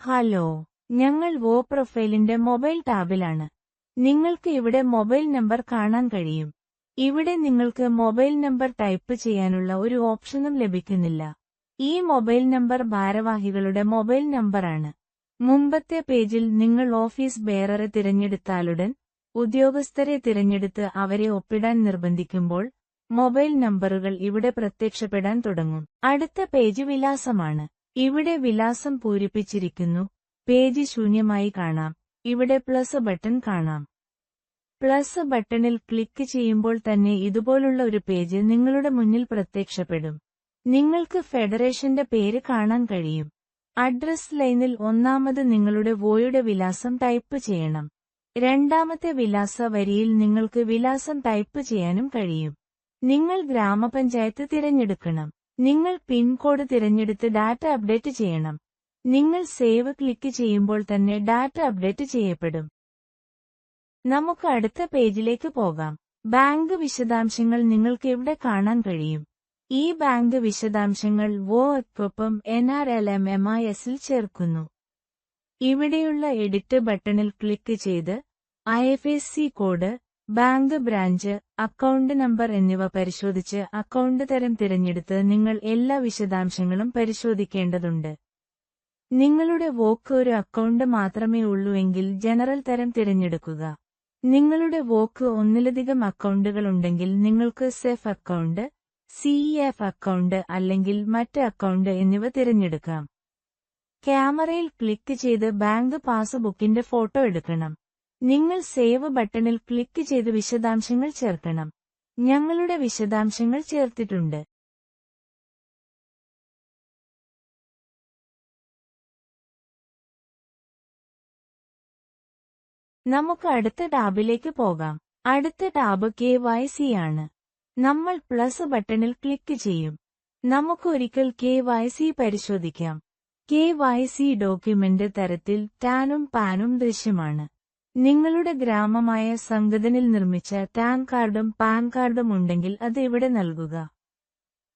Hello ഞങ്ങൾ വോ പ്രൊഫൈലിന്റെ mobile ടാബിലാണ്. നിങ്ങൾക്ക് ഇവിടെ മൊബൈൽ നമ്പർ കാണാൻ കഴിയും. ഇവിടെ നിങ്ങൾക്ക് മൊബൈൽ നമ്പർ ടൈപ്പ് ചെയ്യാനുള്ള ഒരു ഓപ്ഷനും ലഭിക്കുന്നില്ല. ഈ മൊബൈൽ നമ്പർ ഭാരവാഹികളുടെ മൊബൈൽ നമ്പറാണ്. മുമ്പത്തെ പേജിൽ നിങ്ങൾ ഓഫീസ് ബെയററെ തിരഞ്ഞെടുത്താലുടൻ ഉദ്യോഗസ്ഥരെ തിരഞ്ഞെടുത്ത് അവരെ ഒപ്പിടാൻ നിർബന്ധിക്കുമ്പോൾ മൊബൈൽ നമ്പറുകൾ ഇവിടെ പ്രത്യക്ഷപ്പെടാൻ തുടങ്ങും. അടുത്ത പേജ് വിലാസമാണ്. ഇവിടെ വിലാസം പൂരിപ്പിച്ചിരിക്കുന്നു. പേജ് ശൂന്യമായി കാണാം. ഇവിടെ പ്ലസ് ബട്ടൺ കാണാം. പ്ലസ് ബട്ടണിൽ ക്ലിക്ക് ചെയ്യുമ്പോൾ തന്നെ ഇതുപോലുള്ള ഒരു പേജ് നിങ്ങളുടെ മുന്നിൽ പ്രത്യക്ഷപ്പെടും. നിങ്ങൾക്ക് ഫെഡറേഷന്റെ പേര് കാണാൻ കഴിയും. അഡ്രസ് ലൈനിൽ ഒന്നാമത് നിങ്ങളുടെ വോയുടെ വിലാസം ടൈപ്പ് ചെയ്യണം. രണ്ടാമത്തെ വിലാസ വരിയിൽ നിങ്ങൾക്ക് വിലാസം ടൈപ്പ് ചെയ്യാനും കഴിയും. നിങ്ങൾ ഗ്രാമപഞ്ചായത്ത് തിരഞ്ഞെടുക്കണം. നിങ്ങൾ പിൻകോഡ് തിരഞ്ഞെടുത്ത് ഡാറ്റ അപ്ഡേറ്റ് ചെയ്യണം. നിങ്ങൾ സേവ് ക്ലിക്ക് ചെയ്യുമ്പോൾ തന്നെ ഡാറ്റ അപ്ഡേറ്റ് ചെയ്യപ്പെടും. നമുക്ക് അടുത്ത പേജിലേക്ക് പോകാം. ബാങ്ക് വിശദാംശങ്ങൾ നിങ്ങൾക്ക് ഇവിടെ കാണാൻ കഴിയും. ഈ ബാങ്ക് വിശദാംശങ്ങൾ വോ N R L M M I എസിൽ ചേർക്കുന്നു. ഇവിടെയുള്ള എഡിറ്റ് ബട്ടണിൽ ക്ലിക്ക് ചെയ്ത് I F S C code bank branch account number എന്നിവ പരിശോധിച്ച് അക്കൗണ്ട് തരം തിരഞ്ഞെടുത്ത് നിങ്ങൾ എല്ലാ വിശദാംശങ്ങളും പരിശോധിക്കേണ്ടതുണ്ട്. നിങ്ങളുടെ വോക്ക് ഒരു അക്കൗണ്ട് മാത്രമേ ഉള്ളൂവെങ്കിൽ ജനറൽ തരം തിരഞ്ഞെടുക്കുക. നിങ്ങളുടെ വോക്ക് ഒന്നിലധികം അക്കൗണ്ടുകൾ ഉണ്ടെങ്കിൽ നിങ്ങൾക്ക് സെഫ് അക്കൗണ്ട് സിഇഎഫ് അക്കൗണ്ട് അല്ലെങ്കിൽ മറ്റ് അക്കൗണ്ട് എന്നിവ തിരഞ്ഞെടുക്കാം. ക്യാമറയിൽ ക്ലിക്ക് ചെയ്ത് ബാങ്ക് പാസ്ബുക്കിന്റെ ഫോട്ടോ എടുക്കണം. നിങ്ങൾ സേവ് ബട്ടണിൽ ക്ലിക്ക് ചെയ്ത് വിശദാംശങ്ങൾ ചേർക്കണം. ഞങ്ങളുടെ വിശദാംശങ്ങൾ ചേർത്തിട്ടുണ്ട്. നമുക്ക് അടുത്ത ടാബിലേക്ക് പോകാം. അടുത്ത ടാബ് കെ വൈ സി ആണ്. നമ്മൾ പ്ലസ് ബട്ടണിൽ ക്ലിക്ക് ചെയ്യും. നമുക്ക് ഒരിക്കൽ കെ വൈ സി പരിശോധിക്കാം. കെ വൈ സി ഡോക്യുമെന്റ് തരത്തിൽ ടാനും പാനും ദൃശ്യമാണ്. നിങ്ങളുടെ ഗ്രാമമായ സംഗതനിൽ നിർമ്മിച്ച ടാൻ കാർഡും പാൻ കാർഡും ഉണ്ടെങ്കിൽ അത് ഇവിടെ നൽകുക.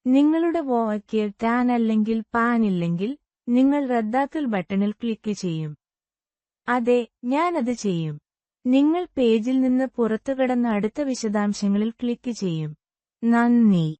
നിങ്ങളുടെ വോവയ്ക്ക് ടാൻ അല്ലെങ്കിൽ പാൻ ഇല്ലെങ്കിൽ നിങ്ങൾ റദ്ദാക്കൽ ബട്ടണിൽ ക്ലിക്ക് ചെയ്യും. അതെ ഞാനത് ചെയ്യും. നിങ്ങൾ പേജിൽ നിന്ന് പുറത്തുകടന്ന അടുത്ത വിശദാംശങ്ങളിൽ ക്ലിക്ക് ചെയ്യും. നന്ദി.